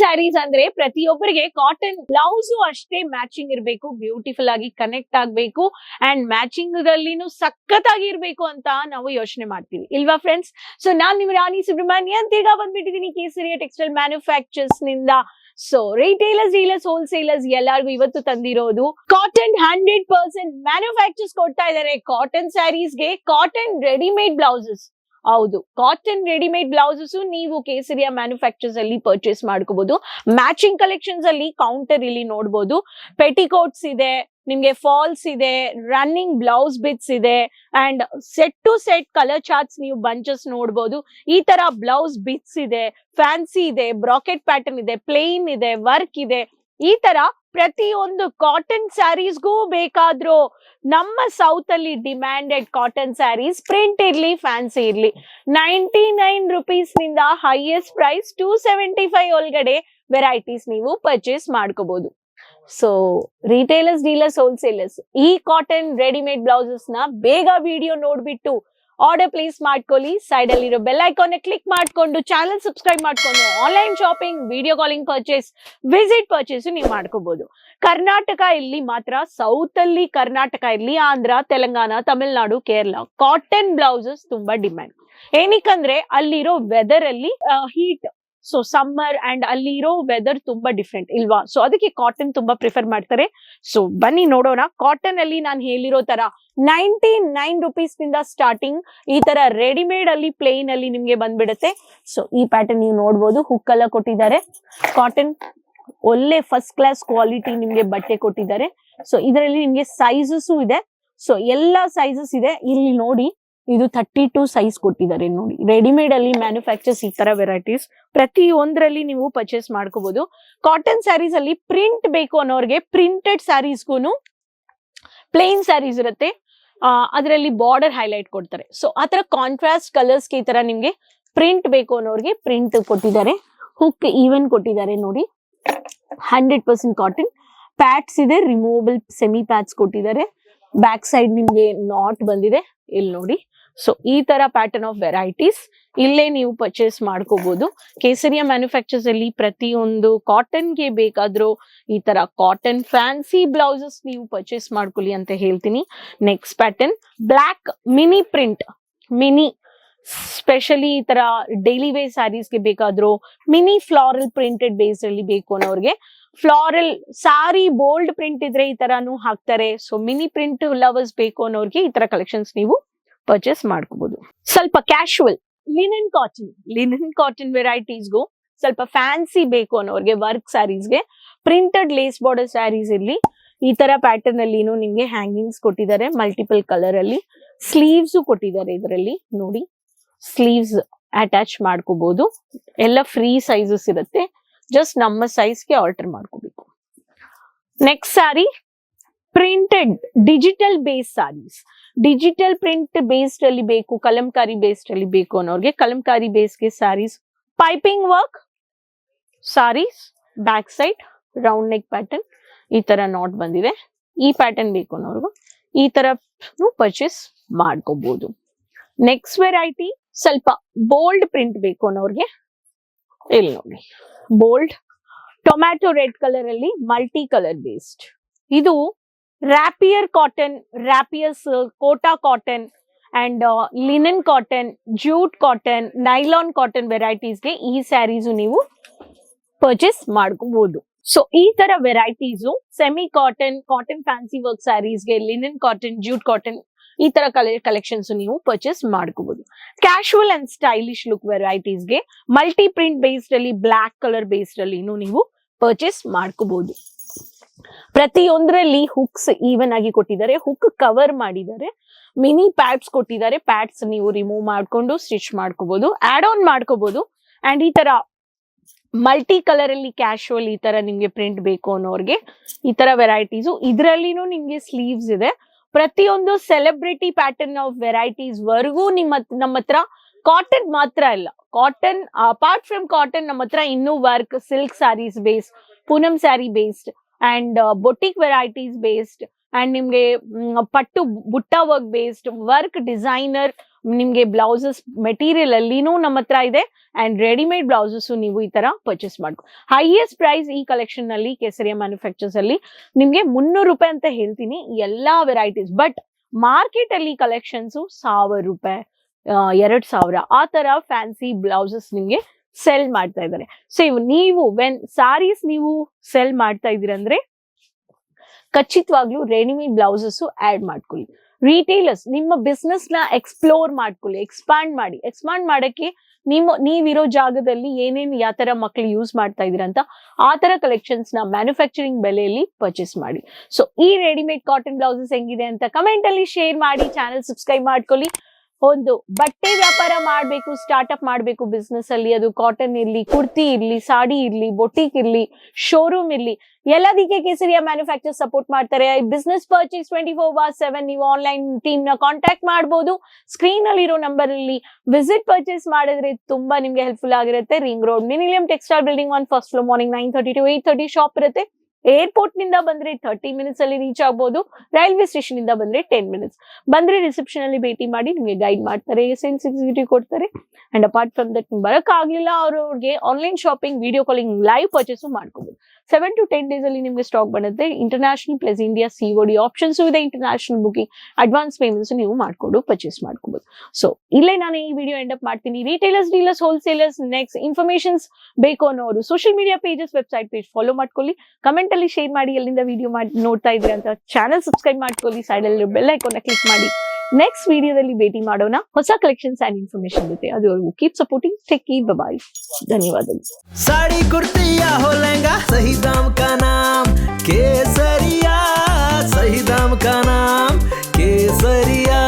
ಸ್ಯಾರೀಸ್ ಅಂದ್ರೆ ಪ್ರತಿಯೊಬ್ಬರಿಗೆ cotton blouse ಅಷ್ಟೇ ಮ್ಯಾಚಿಂಗ್ ಇರಬೇಕು ಬ್ಯೂಟಿಫುಲ್ ಆಗಿ ಕನೆಕ್ಟ್ ಆಗ್ಬೇಕು ಅಂಡ್ ಮ್ಯಾಚಿಂಗ್ ದಲ್ಲಿನೂ ಸಖತ್ ಆಗಿರ್ಬೇಕು ಅಂತ ನಾವು ಯೋಚನೆ ಮಾಡ್ತೀವಿ. ಇಲ್ವಾ ಫ್ರೆಂಡ್ಸ್ ಸೊ ನಾನ್ ನಿಮ್ ರಾಣಿ ಸುಬ್ರಹ್ಮಣ್ಯನ್ ತಿರ್ಗಾ ಬಂದ್ಬಿಟ್ಟಿದೀನಿ ಕೇಸರಿಯ ಟೆಕ್ಸ್ಟೈಲ್ ಮ್ಯಾನುಫ್ಯಾಕ್ಚರ್ಸ್ನಿಂದ. ಸೊ ರಿಟೇಲರ್ಸ್ ಡೀಲರ್ಸ್ ಹೋಲ್ಸೇಲರ್ಸ್ ಎಲ್ಲರಿಗೂ ಇವತ್ತು ತಂದಿರೋದು ಕಾಟನ್ ಹಂಡ್ರೆಡ್ ಪರ್ಸೆಂಟ್ ಮ್ಯಾನುಫ್ಯಾಕ್ಚರ್ಸ್ ಕೊಡ್ತಾ ಇದ್ದಾರೆ ಕಾಟನ್ ಸ್ಯಾರೀಸ್ಗೆ ಕಾಟನ್ ರೆಡಿಮೇಡ್ ಬ್ಲೌಸಸ್ ಹೌದು. ಕಾಟನ್ ರೆಡಿಮೇಡ್ ಬ್ಲೌಸಸ್ ನೀವು ಕೇಸರಿಯ ಮ್ಯಾನುಫ್ಯಾಕ್ಚರ್ಸ್ ಅಲ್ಲಿ ಪರ್ಚೇಸ್ ಮಾಡ್ಕೋಬಹುದು ಮ್ಯಾಚಿಂಗ್ ಕಲೆಕ್ಷನ್ಸ್ ಅಲ್ಲಿ ಕೌಂಟರ್ ಇಲ್ಲಿ ನೋಡಬಹುದು ಪೆಟಿಕೋಟ್ಸ್ ಇದೆ, ನಿಮ್ಗೆ ಫಾಲ್ಸ್ ಇದೆ ರನ್ನಿಂಗ್ ಬ್ಲೌಸ್ ಬಿಟ್ಸ್ ಇದೆ and set to set colour charts ನೀವು ಬಂಚಸ್ ನೋಡಬಹುದು ಈ ತರ ಬ್ಲೌಸ್ ಬಿಟ್ಸ್ ಇದೆ ಫ್ಯಾನ್ಸಿ ಇದೆ ಬ್ರಾಕೆಟ್ ಪ್ಯಾಟರ್ನ್ ಇದೆ ಪ್ಲೇನ್ ಇದೆ ವರ್ಕ್ ಇದೆ. ಈ ತರ ಪ್ರತಿಯೊಂದು ಕಾಟನ್ ಸ್ಯಾರೀಸ್ಗೂ ಬೇಕಾದ್ರೂ ನಮ್ಮ ಸೌತ್ ಅಲ್ಲಿ ಡಿಮ್ಯಾಂಡೆಡ್ ಕಾಟನ್ ಸ್ಯಾರೀಸ್ ಪ್ರಿಂಟ್ ಇರ್ಲಿ ಫ್ಯಾನ್ಸಿ ಇರ್ಲಿ. Ninety nine ರುಪೀಸ್ನಿಂದ highest price two seventy five ಒಳಗಡೆ ವೆರೈಟೀಸ್ ನೀವು ಪರ್ಚೇಸ್ ಮಾಡ್ಕೋಬಹುದು ಸೊ ರೀಟೇಲರ್ಸ್ ಡೀಲರ್ಸ್ ಹೋಲ್ಸೇಲರ್ಸ್ ಈ ಕಾಟನ್ ರೆಡಿಮೇಡ್ ಬ್ಲೌಸಸ್ನ ಬೇಗ ವಿಡಿಯೋ ನೋಡ್ಬಿಟ್ಟು ಆರ್ಡರ್ ಪ್ಲೇಸ್ ಮಾಡ್ಕೊಳ್ಳಿ ಸೈಡ್ ಅಲ್ಲಿರೋ ಬೆಲ್ ಐಕಾನ್ ಕ್ಲಿಕ್ ಮಾಡ್ಕೊಂಡು ಚಾನಲ್ ಸಬ್ಸ್ಕ್ರೈಬ್ ಮಾಡ್ಕೊಂಡು online shopping video calling purchase visit purchase ನೀವು ಮಾಡ್ಕೋಬಹುದು ಕರ್ನಾಟಕ ಇಲ್ಲಿ ಮಾತ್ರ ಸೌತ್ ಅಲ್ಲಿ ಕರ್ನಾಟಕ ಇರ್ಲಿ ಆಂಧ್ರ, ತೆಲಂಗಾಣ, ತಮಿಳ್ನಾಡು, ಕೇರಳ ಕಾಟನ್ ಬ್ಲೌಸಸ್ ತುಂಬಾ ಡಿಮ್ಯಾಂಡ್ ಏನಕ್ಕಂದ್ರೆ, ಅಲ್ಲಿರೋ ವೆದರ್ ಅಲ್ಲಿ ಹೀಟ್ ಸೊ ಸಮ್ಮರ್ ಅಂಡ್ ಅಲ್ಲಿರೋ ವೆದರ್ ತುಂಬಾ ಡಿಫ್ರೆಂಟ್ ಇಲ್ವಾ? ಸೊ ಅದಕ್ಕೆ ಕಾಟನ್ ತುಂಬಾ ಪ್ರಿಫರ್ ಮಾಡ್ತಾರೆ. ಸೊ ಬನ್ನಿ ನೋಡೋಣ. ಕಾಟನ್ ಅಲ್ಲಿ ನಾನು ಹೇಳಿರೋ ತರ ನೈಂಟಿ ನೈನ್ ರುಪೀಸ್ನಿಂದ ಸ್ಟಾರ್ಟಿಂಗ್ ಈ ತರ ರೆಡಿಮೇಡ್ ಅಲ್ಲಿ ಪ್ಲೇನ್ ಅಲ್ಲಿ ನಿಮ್ಗೆ ಬಂದ್ಬಿಡುತ್ತೆ. ಸೊ ಈ ಪ್ಯಾಟರ್ನ್ ನೀವು ನೋಡ್ಬೋದು. ಹುಕ್ ಎಲ್ಲ ಕೊಟ್ಟಿದ್ದಾರೆ. ಕಾಟನ್ ಒಳ್ಳೆ ಫಸ್ಟ್ ಕ್ಲಾಸ್ ಕ್ವಾಲಿಟಿ ನಿಮ್ಗೆ ಬಟ್ಟೆ ಕೊಟ್ಟಿದ್ದಾರೆ. ಸೊ ಇದರಲ್ಲಿ ನಿಮ್ಗೆ ಸೈಜಸ್ ಇದೆ. ಸೊ ಎಲ್ಲಾ ಸೈಜಸ್ ಇದೆ. ಇಲ್ಲಿ ನೋಡಿ. ಇದು ಥರ್ಟಿ ಟು ಸೈಜ್ ಕೊಟ್ಟಿದ್ದಾರೆ ನೋಡಿ. ರೆಡಿಮೇಡ್ ಅಲ್ಲಿ ಮ್ಯಾನುಫ್ಯಾಕ್ಚರ್ಸ್ ಈ ತರ ವೆರೈಟೀಸ್ ಪ್ರತಿ ಒಂದರಲ್ಲಿ ನೀವು ಪರ್ಚೇಸ್ ಮಾಡ್ಕೋಬಹುದು ಕಾಟನ್ ಸ್ಯಾರೀಸ್ ಅಲ್ಲಿ ಪ್ರಿಂಟ್ ಬೇಕು ಅನ್ನೋರಿಗೆ ಪ್ರಿಂಟೆಡ್ ಸ್ಯಾರೀಸ್ಗೂ ಪ್ಲೇನ್ ಸ್ಯಾರೀಸ್ ಇರುತ್ತೆ. ಅದರಲ್ಲಿ ಬಾರ್ಡರ್ ಹೈಲೈಟ್ ಕೊಡ್ತಾರೆ. ಸೊ ಆ ತರ ಕಾಂಟ್ರಾಸ್ಟ್ ಕಲರ್ಸ್ ಈ ತರ ನಿಮ್ಗೆ ಪ್ರಿಂಟ್ ಬೇಕು ಅನ್ನೋರಿಗೆ ಪ್ರಿಂಟ್ ಕೊಟ್ಟಿದ್ದಾರೆ. ಹುಕ್ ಈವನ್ ಕೊಟ್ಟಿದ್ದಾರೆ ನೋಡಿ. ಹಂಡ್ರೆಡ್ ಪರ್ಸೆಂಟ್ ಕಾಟನ್ ಪ್ಯಾಟ್ಸ್ ಇದೆ ರಿಮೂವಬಲ್ ಸೆಮಿ ಪ್ಯಾಟ್ಸ್ ಕೊಟ್ಟಿದ್ದಾರೆ. ಬ್ಯಾಕ್ ಸೈಡ್ ನಿಮ್ಗೆ ನಾಟ್ ಬಂದಿದೆ. ಇಲ್ಲಿ ನೋಡಿ. ಸೊ ಈ ತರ ಪ್ಯಾಟರ್ನ್ ಆಫ್ ವೆರೈಟೀಸ್ ಇಲ್ಲೇ ನೀವು ಪರ್ಚೇಸ್ ಮಾಡ್ಕೋಬಹುದು ಕೇಸರಿಯ ಮ್ಯಾನುಫ್ಯಾಕ್ಚರ್ಸ್ ಅಲ್ಲಿ ಪ್ರತಿಯೊಂದು ಕಾಟನ್ಗೆ ಬೇಕಾದ್ರೂ ಈ ತರ ಕಾಟನ್ ಫ್ಯಾನ್ಸಿ ಬ್ಲೌಸಸ್ ನೀವು ಪರ್ಚೇಸ್ ಮಾಡ್ಕೊಳ್ಳಿ ಅಂತ ಹೇಳ್ತೀನಿ. Next pattern block mini print mini specially ಈ ತರ ಡೈಲಿ ವೇ ಸ್ಯಾರೀಸ್ಗೆ ಬೇಕಾದ್ರೂ ಮಿನಿ ಫ್ಲಾರಲ್ ಪ್ರಿಂಟೆಡ್ ಬೇಸ್ ಅಲ್ಲಿ ಬೇಕು ಅನ್ನೋರ್ಗೆ ಫ್ಲಾರಲ್ ಸಾರಿ ಬೋಲ್ಡ್ ಪ್ರಿಂಟ್ ಇದ್ರೆ ಈ ತರಾನು ಹಾಕ್ತಾರೆ. ಸೊ ಮಿನಿ ಪ್ರಿಂಟ್ ಲವರ್ಸ್ ಬೇಕು ಅನ್ನೋರ್ಗೆ ಈ ತರ ಕಲೆಕ್ಷನ್ಸ್ ನೀವು ಪರ್ಚೇಸ್ ಮಾಡ್ಕೋಬಹುದು ಸ್ವಲ್ಪ casual, linen cotton linen cotton ವೆರೈಟೀಸ್ಗೂ ಸ್ವಲ್ಪ ಫ್ಯಾನ್ಸಿ ಬೇಕು ಅನ್ನೋರ್ಗೆ ವರ್ಕ್ ಸ್ಯಾರೀಸ್ಗೆ ಪ್ರಿಂಟೆಡ್ ಲೇಸ್ ಬಾರ್ಡರ್ ಸ್ಯಾರೀಸ್ ಇರ್ಲಿ. ಈ ತರ ಪ್ಯಾಟರ್ನ್ ಅಲ್ಲಿನೂ ನಿಮ್ಗೆ ಹ್ಯಾಂಗಿಂಗ್ಸ್ ಕೊಟ್ಟಿದ್ದಾರೆ, ಮಲ್ಟಿಪಲ್ ಕಲರ್ ಅಲ್ಲಿ. ಸ್ಲೀವ್ಸ್ ಕೊಟ್ಟಿದ್ದಾರೆ ಇದರಲ್ಲಿ, ನೋಡಿ. ಸ್ಲೀವ್ಸ್ ಅಟ್ಯಾಚ್ ಮಾಡ್ಕೋಬಹುದು ಎಲ್ಲ ಫ್ರೀ ಸೈಜಸ್ ಇರುತ್ತೆ. ಜಸ್ಟ್ ನಮ್ಮ ಸೈಜ್ಗೆ ಆಲ್ಟರ್ ಮಾಡ್ಕೋಬೇಕು next sari printed digital base saris digital print based ಅಲ್ಲಿ ಬೇಕು ಕಲಂಕಾರಿ ಬೇಸ್ಡ್ ಅಲ್ಲಿ ಬೇಕು ಅನ್ನೋರ್ಗೆ ಕಲಂಕಾರಿ ಬೇಸ್ಗೆ saris piping work saris back side round neck pattern ಈ ತರ ನಾಟ್ ಬಂದಿದೆ ಈ ಪ್ಯಾಟರ್ನ್ ಬೇಕು ಅನ್ನೋರ್ಗು ಈ ತರ ಪರ್ಚೇಸ್ ಮಾಡ್ಕೋಬಹುದು ನೆಕ್ಸ್ಟ್ ವೆರೈಟಿ ಸ್ವಲ್ಪ ಬೋಲ್ಡ್ ಪ್ರಿಂಟ್ ಬೇಕು ಅನ್ನೋರ್ಗೆ ಇಲ್ಲಿ ನೋಡಿ ಬೋಲ್ಡ್ ಟೊಮ್ಯಾಟೊ ರೆಡ್ ಕಲರ್ ಅಲ್ಲಿ ಮಲ್ಟಿ ಕಲರ್ ಬೇಸ್ಡ್ ಇದು rapier cotton rapiers Kota cotton and linen cotton jute cotton nylon cotton ವೆರೈಟೀಸ್ಗೆ ಈ ಸ್ಯಾರೀಸು ನೀವು ಪರ್ಚೇಸ್ ಮಾಡ್ಕೋಬಹುದು ಸೊ ಈ ತರ varieties semi cotton cotton fancy work ಸ್ಯಾರೀಸ್ಗೆ linen cotton jute cotton ಈ ತರ collections ನೀವು ಪರ್ಚೇಸ್ ಮಾಡ್ಕೋಬಹುದು ಕ್ಯಾಶುವಲ್ ಅಂಡ್ ಸ್ಟೈಲಿಶ್ ಲುಕ್ ವೆರೈಟೀಸ್ಗೆ ಮಲ್ಟಿ ಪ್ರಿಂಟ್ ಬೇಸ್ಡ್ ಅಲ್ಲಿ ಬ್ಲಾಕ್ ಕಲರ್ ಬೇಸ್ಡ್ ಅಲ್ಲಿ ನೀವು ಪರ್ಚೇಸ್ ಮಾಡ್ಕೋಬಹುದು ಪ್ರತಿಯೊಂದರಲ್ಲಿ ಹುಕ್ಸ್ ಈವನ್ ಆಗಿ ಕೊಟ್ಟಿದ್ದಾರೆ. ಹುಕ್ ಕವರ್ ಮಾಡಿದ್ದಾರೆ. ಮಿನಿ ಪ್ಯಾಡ್ಸ್ ಕೊಟ್ಟಿದ್ದಾರೆ. ಪ್ಯಾಡ್ಸ್ ನೀವು ರಿಮೂವ್ ಮಾಡ್ಕೊಂಡು ಸ್ಟಿಚ್ ಮಾಡ್ಕೋಬಹುದು ಆಡ್ ಆನ್ ಮಾಡ್ಕೋಬಹುದು ಅಂಡ್ ಈ ತರ ಮಲ್ಟಿ ಕಲರ್ ಅಲ್ಲಿ ಕ್ಯಾಶುವಲ್ ಈ ತರ ನಿಮ್ಗೆ ಪ್ರಿಂಟ್ ಬೇಕು ಅನ್ನೋರ್ಗೆ ಈ ತರ ವೆರೈಟೀಸು ಇದರಲ್ಲಿನೂ ನಿಮ್ಗೆ ಸ್ಲೀವ್ಸ್ ಇದೆ. ಪ್ರತಿಯೊಂದು ಸೆಲೆಬ್ರಿಟಿ ಪ್ಯಾಟರ್ನ್ ಆಫ್ ವೆರೈಟೀಸ್ ವರ್ಗೂ ನಿಮ್ಮ ಹತ್- ನಮ್ಮ ಹತ್ರ ಕಾಟನ್ ಮಾತ್ರ ಇಲ್ಲ ಕಾಟನ್ ಅಪಾರ್ಟ್ ಫ್ರಮ್ ಕಾಟನ್ ನಮ್ಮ ಹತ್ರ ಇನ್ನೂ work silk saris base Poonam sari based and boutique varieties based and ನಿಮ್ಗೆ ಮ್, ಪಟ್ಟು ಬುಟ್ಟ ವರ್ಕ್ ಬೇಸ್ಡ್ ವರ್ಕ್ ಡಿಸೈನರ್ ನಿಮ್ಗೆ ಬ್ಲೌಸಸ್ ಮೆಟೀರಿಯಲ್ ಅಲ್ಲಿನೂ ನಮ್ಮ ಹತ್ರ ಇದೆ. ಅಂಡ್ ರೆಡಿಮೇಡ್ ಬ್ಲೌಸಸ್ ನೀವು ಈ ತರ ಪರ್ಚೇಸ್ ಮಾಡ್ಕೊ ಹೈಯೆಸ್ಟ್ ಪ್ರೈಸ್ ಈ ಕಲೆಕ್ಷನ್ನಲ್ಲಿ ಕೇಸರಿಯ ಮ್ಯಾನುಫ್ಯಾಕ್ಚರ್ಸ್ ಅಲ್ಲಿ. ನಿಮ್ಗೆ ಮುನ್ನೂರು ರೂಪಾಯಿ ಅಂತ ಹೇಳ್ತೀನಿ, ಎಲ್ಲಾ ವೆರೈಟೀಸ್ ಬಟ್ ಮಾರ್ಕೆಟ್ ಅಲ್ಲಿ ಕಲೆಕ್ಷನ್ಸ್ ಸಾವಿರ ರೂಪಾಯಿ ಎರಡ್ ಸಾವಿರ. ಆ ತರ ಫ್ಯಾನ್ಸಿ ಬ್ಲೌಸಸ್ ನಿಮ್ಗೆ ಸೆಲ್ ಮಾಡ್ತಾ ಇದ್ದಾರೆ. ಸೊ ನೀವು ವೆನ್ ಸಾರೀಸ್ ನೀವು ಸೆಲ್ ಮಾಡ್ತಾ ಇದೀರಂದ್ರೆ ಖಚಿತವಾಗ್ಲೂ ರೆಡಿಮೇಡ್ ಬ್ಲೌಸಸ್ ಆಡ್ ಮಾಡ್ಕೊಳ್ಳಿ. ರಿಟೇಲರ್ಸ್ ನಿಮ್ಮ ಬಿಸ್ನೆಸ್ನ ಎಕ್ಸ್ಪ್ಲೋರ್ ಮಾಡ್ಕೊಳ್ಳಿ ಎಕ್ಸ್ಪಾಂಡ್ ಮಾಡಿ. ಎಕ್ಸ್ಪಾಂಡ್ ಮಾಡಕ್ಕೆ ನಿಮ್ಮ, ನೀವಿರೋ ಜಾಗದಲ್ಲಿ ಏನೇನು, ಯಾವ ತರ ಮಕ್ಳು ಯೂಸ್ ಮಾಡ್ತಾ ಇದೀರ ಅಂತ ಆ ತರ ಕಲೆಕ್ಷನ್ಸ್ನ ಮ್ಯಾನುಫ್ಯಾಕ್ಚರಿಂಗ್ ಬೆಲೆಯಲ್ಲಿ ಪರ್ಚೇಸ್ ಮಾಡಿ. ಸೊ ಈ ರೆಡಿಮೇಡ್ ಕಾಟನ್ ಬ್ಲೌಸಸ್ ಹೆಂಗಿದೆ ಅಂತ ಕಮೆಂಟ್ ಅಲ್ಲಿ ಶೇರ್ ಮಾಡಿ ಚಾನೆಲ್ ಸಬ್ಸ್ಕ್ರೈಬ್ ಮಾಡ್ಕೊಳ್ಳಿ. ಒಂದು ಬಟ್ಟೆ ವ್ಯಾಪಾರ ಮಾಡಬೇಕು ಸ್ಟಾರ್ಟ್ಅಪ್ ಮಾಡಬೇಕು ಬಿಸ್ನೆಸ್ ಅಲ್ಲಿ. ಅದು ಕಾಟನ್ ಇರ್ಲಿ, ಕುರ್ತಿ ಇರ್ಲಿ, ಸಾಡಿ ಇರ್ಲಿ ಬೊಟಿಕ್ ಇರ್ಲಿ ಶೋರೂಮ್ ಇರ್ಲಿ. ಎಲ್ಲದಕ್ಕೆ ಕೇಸರಿಯ ಮ್ಯಾನುಫ್ಯಾಕ್ಚರ್ ಸಪೋರ್ಟ್ ಮಾಡ್ತಾರೆ. Business purchase twenty four by seven ನೀವು ಆನ್ಲೈನ್ ಟೀಮ್ನ ಕಾಂಟ್ಯಾಕ್ಟ್ ಮಾಡಬಹುದು ಸ್ಕ್ರೀನ್ ಅಲ್ಲಿರೋ ನಂಬರ್ ಅಲ್ಲಿ ವಿಸಿಟ್ ಪರ್ಚೇಸ್ ಮಾಡಿದ್ರೆ ತುಂಬಾ ನಿಮ್ಗೆ ಹೆಲ್ಪ್ಫುಲ್ ಆಗಿರುತ್ತೆ. Ring road millennium textile building one first floor morning nine thirty to eight thirty shop ಇರುತ್ತೆ. ಏರ್ಪೋರ್ಟ್ನಿಂದ ಬಂದ್ರೆ ತರ್ಟಿ ಮಿನಿಟ್ಸ್ ಅಲ್ಲಿ ರೀಚ್ ಆಗ್ಬೋದು. ರೈಲ್ವೆ ಸ್ಟೇಷನ್ ಇಂದ ಬಂದ್ರೆ ಟೆನ್ ಮಿನಿಟ್ಸ್ ಬಂದ್ರೆ ರಿಸೆಪ್ಷನ್ ಅಲ್ಲಿ ಭೇಟಿ ಮಾಡಿ ನಿಮಗೆ ಗೈಡ್ ಮಾಡ್ತಾರೆ. ಸೆನ್ಸ್ ಎಕ್ಸಿಕ್ಯೂಟಿವ್ ಕೊಡ್ತಾರೆ. ಅಂಡ್ ಅಪಾರ್ಟ್ ಫ್ರಮ್ ದಟ್ ಬರಕ್ ಆಗ್ಲಿಲ್ಲ ಅವ್ರಿಗೆ online shopping video calling live purchase ಮಾಡ್ಕೋಬಹುದು ಸೆವೆನ್ ಟು ಟೆನ್ ಡೇಸ್ ಅಲ್ಲಿ ನಿಮ್ಗೆ ಸ್ಟಾಕ್ ಬರುತ್ತೆ. International plus India COD options ಇದೆ. ಇಂಟರ್ನ್ಯಾಷನಲ್ ಬುಕಿಂಗ್ ಅಡ್ವಾನ್ಸ್ ಪೇಮೆಂಟ್ಸ್ ನೀವು ಮಾಡ್ಕೊಂಡು ಪರ್ಚೇಸ್ ಮಾಡ್ಕೋಬಹುದು ಸೊ ಇಲ್ಲೇ ನಾನು ಈ ವಿಡಿಯೋ ಎಂಡ್ ಅಪ್ ಮಾಡ್ತೀನಿ. Retailers dealers wholesalers next informations ಬೇಕು ಅನ್ನೋರು social media pages website page follow ಮಾಡ್ಕೊಳ್ಳಿ. ಕಮೆಂಟ್ ಅಲ್ಲಿ ಶೇರ್ ಮಾಡಿ ಎಲ್ಲಿಂದ ವಿಡಿಯೋ ಮಾಡಿ ನೋಡ್ತಾ ಇದ್ರಿ ಅಂತ ಚಾನಲ್ ಸಬ್ಸ್ಕ್ರೈಬ್ ಮಾಡ್ಕೊಳ್ಳಿ ಸೈಡ್ ಅಲ್ಲಿ ಬೆಲ್ ಐಕಾನ್ ಕ್ಲಿಕ್ ಮಾಡಿ ನೆಕ್ಸ್ಟ್ ವಿಡಿಯೋದಲ್ಲಿ ಭೇಟಿ ಮಾಡೋಣ ಹೊಸ ಕಲೆಕ್ಷನ್ಸ್ ಅಂಡ್ ಇನ್ಫಾರ್ಮೇಶನ್ ಜೊತೆ ಅದುವರೆಗೂ ಕೀಪ್ ಸಪೋರ್ಟಿಂಗ್ ಟೆಕ್ ಈ ಬಾಯ್ ಧನ್ಯವಾದಗಳು साड़ी कुर्ती या हो लहंगा सही दाम का नाम केसरिया सही दाम का नाम केसरिया